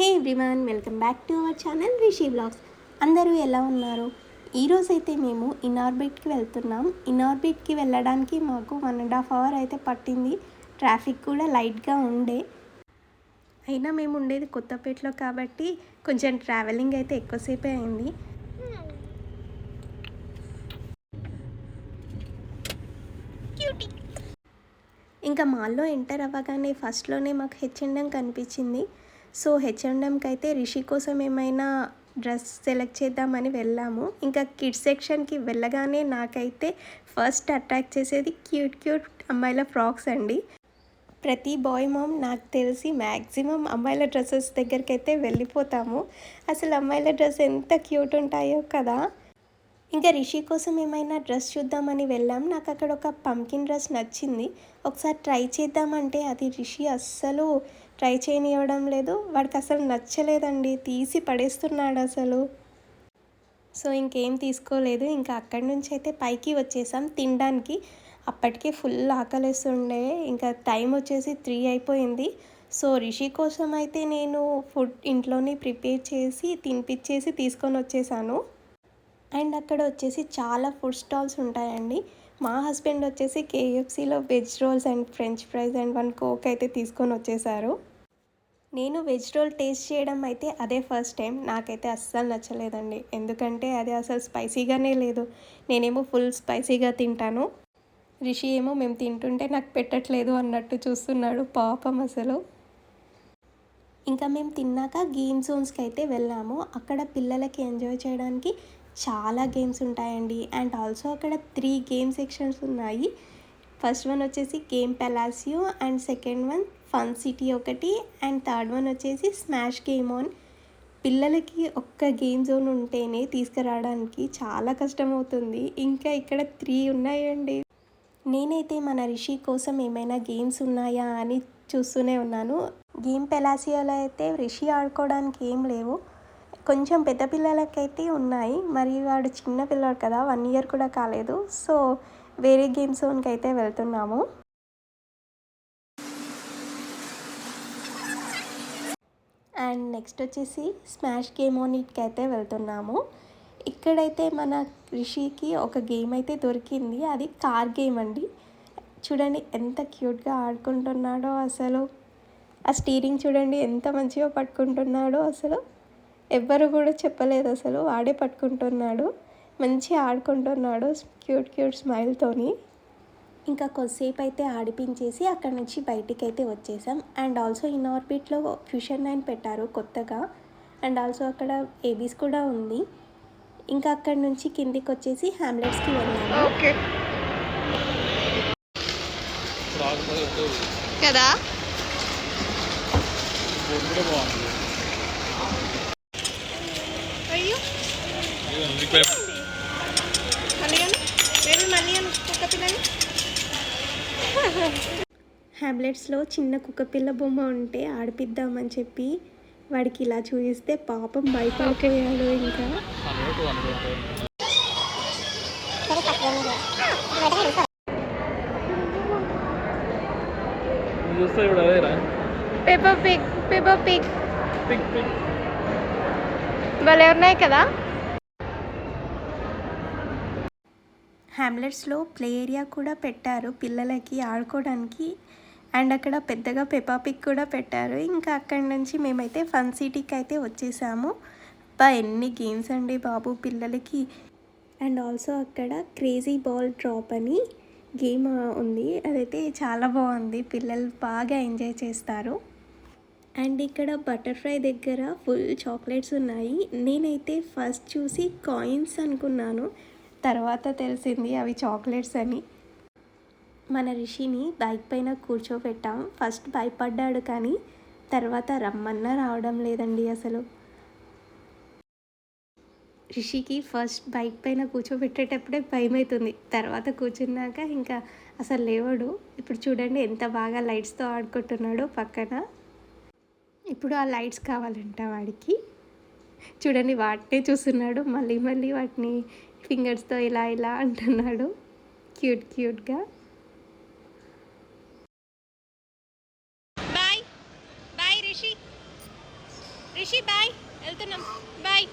Hey everyone welcome back to our channel Rishi blogs. అందరూ ఎలా ఉన్నారు? ఈరోజైతే మేము ఇనార్బిట్కి వెళ్తున్నాం. ఇనార్బిట్కి వెళ్ళడానికి మాకు వన్ అండ్ హాఫ్ అవర్ అయితే పట్టింది. ట్రాఫిక్ కూడా లైట్గా ఉండే. అయినా మేము ఉండేది కొత్తపేటలో కాబట్టి కొంచెం ట్రావెలింగ్ అయితే ఎక్కువసేపే అయింది. ఇంకా మాల్లో ఎంటర్ అవ్వగానే ఫస్ట్లోనే మాకు హెచ్ఎండం కనిపించింది. సో హెచ్ఎండ్ఎంకి అయితే రిషి కోసం ఏమైనా డ్రెస్ సెలెక్ట్ చేద్దామని వెళ్ళాము. ఇంకా కిడ్స్ సెక్షన్కి వెళ్ళగానే నాకైతే ఫస్ట్ అట్రాక్ట్ చేసేది క్యూట్ క్యూట్ అమ్మాయిల ఫ్రాక్స్ అండి. ప్రతి బాయ్ మామ్ నాకు తెలిసి మ్యాక్సిమం అమ్మాయిల డ్రెస్సెస్ దగ్గరికి అయితే వెళ్ళిపోతాము. అసలు అమ్మాయిల డ్రెస్ ఎంత క్యూట్ ఉంటాయో కదా. ఇంకా రిషి కోసం ఏమైనా డ్రెస్ చూద్దామని వెళ్ళాం. నాకు అక్కడ ఒక పంకిన్ డ్రెస్ నచ్చింది. ఒకసారి ట్రై చేద్దామంటే అది రిషి అస్సలు ట్రై చేయనివ్వడం లేదు. వాడికి అసలు నచ్చలేదండి. తీసి పడేస్తున్నాడు అసలు. సో ఇంకేం తీసుకోలేదు. ఇంకా అక్కడి నుంచి అయితే పైకి వచ్చేసాం. తినడానికి అప్పటికే ఫుల్ ఆకలిస్తుండే. ఇంకా టైం వచ్చేసి త్రీ అయిపోయింది. సో రిషి కోసం అయితే నేను ఫుడ్ ఇంట్లోనే ప్రిపేర్ చేసి తినిపించేసి తీసుకొని వచ్చేసాను. అండ్ అక్కడ వచ్చేసి చాలా ఫుడ్ స్టాల్స్ ఉంటాయండి. మా హస్బెండ్ వచ్చేసి కేఎఫ్సీలో veg rolls and French fries and one coke అయితే తీసుకొని వచ్చేసారు. నేను వెజ్ రోల్ టేస్ట్ చేయడం అయితే అదే ఫస్ట్ టైం నాకైతే అస్సలు నచ్చలేదండి. ఎందుకంటే అది అసలు స్పైసీగానే లేదు. నేనేమో ఫుల్ స్పైసీగా తింటాను. రిషి ఏమో మేము తింటుంటే నాకు పెట్టట్లేదు అన్నట్టు చూస్తున్నాడు. పాపం అసలు. ఇంకా మేము తిన్నాక గేమ్ జోన్స్కి అయితే వెళ్ళాము. అక్కడ పిల్లలకి ఎంజాయ్ చేయడానికి చాలా గేమ్స్ ఉంటాయండి. అండ్ ఆల్సో అక్కడ త్రీ గేమ్ సెక్షన్స్ ఉన్నాయి. ఫస్ట్ వన్ వచ్చేసి game Palacio and second one fun city ఒకటి అండ్ థర్డ్ వన్ వచ్చేసి స్మాష్ గేమ్ ఆన్ పిల్లలకి ఒక్క గేమ్ జోన్ ఉంటేనే తీసుకురావడానికి చాలా కష్టమవుతుంది. ఇంకా ఇక్కడ త్రీ ఉన్నాయండి. నేనైతే మన రిషి కోసం ఏమైనా గేమ్స్ ఉన్నాయా అని చూస్తూనే ఉన్నాను. గేమ్ పెలాసియోలో అయితే రిషి ఆడుకోవడానికి ఏం లేవు. కొంచెం పెద్ద పిల్లలకైతే ఉన్నాయి. మరి వాడు చిన్న పిల్లడు కదా వన్ ఇయర్ కూడా కాలేదు. సో వేరే గేమ్ జోన్కి అయితే వెళ్తున్నాము. అండ్ నెక్స్ట్ వచ్చేసి స్మాష్ గేమ్ ఆన్కి అయితే వెళ్తున్నాము. ఇక్కడైతే మన రిషికి ఒక గేమ్ అయితే దొరికింది. అది కార్ గేమ్ అండి. చూడండి ఎంత క్యూట్గా ఆడుకుంటున్నాడో అసలు. ఆ స్టీరింగ్ చూడండి ఎంత మంచిగా పట్టుకుంటున్నాడో అసలు. ఎవ్వరు కూడా చెప్పలేదు అసలు. వాడే పట్టుకుంటున్నాడు. మంచిగా ఆడుకుంటున్నాడు. క్యూట్ క్యూట్ స్మైల్తోని. ఇంకా కొద్దిసేపు అయితే ఆడిపించేసి అక్కడ నుంచి బయటికి అయితే వచ్చేసాం. అండ్ ఆల్సో ఇన్ ఆర్బిట్లో ఫ్యూషన్ నైన్ పెట్టారు కొత్తగా. అండ్ ఆల్సో అక్కడ ఏబీస్ కూడా ఉంది. ఇంకా అక్కడ నుంచి కిందికి వచ్చేసి హ్యామ్లెట్స్కి వెళ్ళాము. ఓకే. కదా? అయ్యో మళ్ళీ అను బేబీ మళ్ళీ అను కుక్క పిల్లని హ్యామ్లెట్స్లో చిన్న కుక్కపిల్ల బొమ్మ ఉంటే ఆడిపిద్దామని చెప్పి వాడికి ఇలా చూపిస్తే పాపం భయపడిపోయాడు ఇంకా. Paper pick paper pick pick pick భలే ఉన్నాయి కదా? హ్యామ్లెట్స్లో ప్లే ఏరియా కూడా పెట్టారు పిల్లలకి ఆడుకోవడానికి. అండ్ అక్కడ పెద్దగా పెపాపిక్ కూడా పెట్టారు. ఇంకా అక్కడి నుంచి మేమైతే ఫన్ సిటీకి అయితే వచ్చేసాము. బా ఎన్ని గేమ్స్ అండి బాబు పిల్లలకి. అండ్ ఆల్సో అక్కడ క్రేజీ బాల్ డ్రాప్ అని గేమ్ ఉంది. అదైతే చాలా బాగుంది. పిల్లలు బాగా ఎంజాయ్ చేస్తారు. అండ్ ఇక్కడ బటర్ఫ్లై దగ్గర ఫుల్ చాక్లెట్స్ ఉన్నాయి. నేనైతే ఫస్ట్ చూసి కాయిన్స్ అనుకున్నాను. తర్వాత తెలిసింది అవి చాక్లెట్స్ అని. మన రిషిని బైక్ పైన కూర్చోబెట్టాం ఫస్ట్ భయపడ్డాడు కానీ తర్వాత రమ్మన్నా రావడం లేదండి అసలు. రిషికి ఫస్ట్ బైక్ పైన కూర్చోబెట్టేటప్పుడే భయం అవుతుంది తర్వాత కూర్చున్నాక ఇంకా అసలు లేవడు. ఇప్పుడు చూడండి ఎంత బాగా లైట్స్తో ఆడుకుంటున్నాడో పక్కన. ఇప్పుడు ఆ లైట్స్ కావాలంట వాడికి. చూడండి వాటినే చూస్తున్నాడు. మళ్ళీ మళ్ళీ వాటిని ఫింగర్స్తో ఇలా ఇలా అంటున్నాడు. క్యూట్ క్యూట్గా. Bye. Bye Rishi. Rishi bye. వెళ్తున్నాం. బాయ్.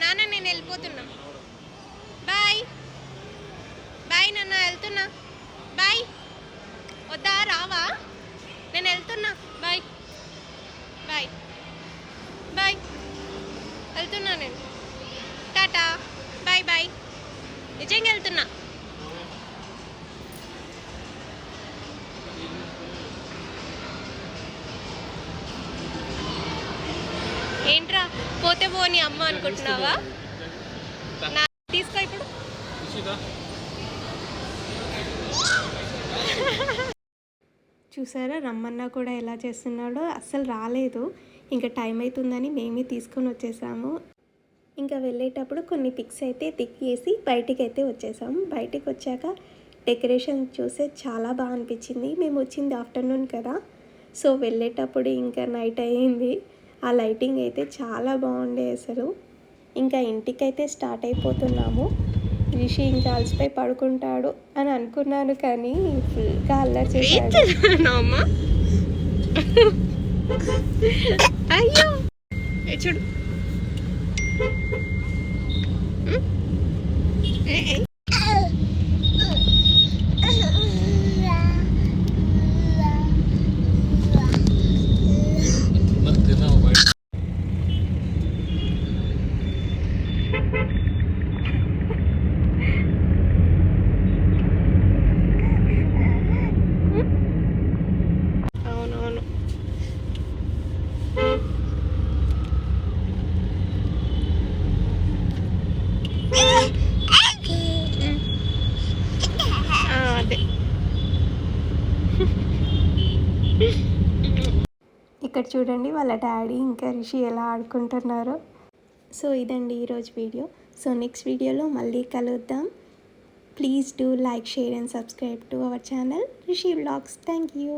నాన్న నేను వెళ్ళిపోతున్నాం. బాయ్. బాయ్ నాన్న వెళ్తున్నా. బాయ్. వద్దా రావా? నేను వెళ్తున్నా బాయ్ బాయ్ బాయ్ వెళ్తున్నా నేను టాటా బాయ్ బాయ్ నిజంగా వెళ్తున్నా ఏంట్రా పోతే పోని అమ్మ అనుకుంటున్నావా? నా తీసుకో ఇప్పుడు. చూసారా రమ్మన్నా కూడా ఎలా చేస్తున్నాడో అస్సలు రాలేదు. ఇంకా టైం అవుతుందని మేమే తీసుకొని వచ్చేసాము. ఇంకా వెళ్ళేటప్పుడు కొన్ని పిక్స్ అయితే తిక్కేసి బయటికి అయితే వచ్చేసాము. బయటికి వచ్చాక డెకరేషన్ చూస్తే చాలా బాగా అనిపించింది. మేము వచ్చింది ఆఫ్టర్నూన్ కదా. సో వెళ్ళేటప్పుడు ఇంకా నైట్ అయ్యింది. ఆ లైటింగ్ అయితే చాలా బాగుండే అసలు. ఇంకా ఇంటికైతే స్టార్ట్ అయిపోతున్నాము. రిషి ఇంకా అలసిపోయి పడుకుంటాడు అని అనుకున్నాను కానీ ఫుల్గా అల్లరి చేశాడు. అయ్యో! చూడు ఏ, ఏ. తిన్నాము బయట అవునవును ఆ, అదే ఇక్కడ చూడండి వాళ్ళ డాడీ ఇంకా రిషి ఎలా ఆడుకుంటున్నారో. సో ఇదండి ఈరోజు వీడియో. సో నెక్స్ట్ వీడియోలో మళ్ళీ కలుద్దాం. Please do like share and subscribe to our channel Rishi blogs. Thank you.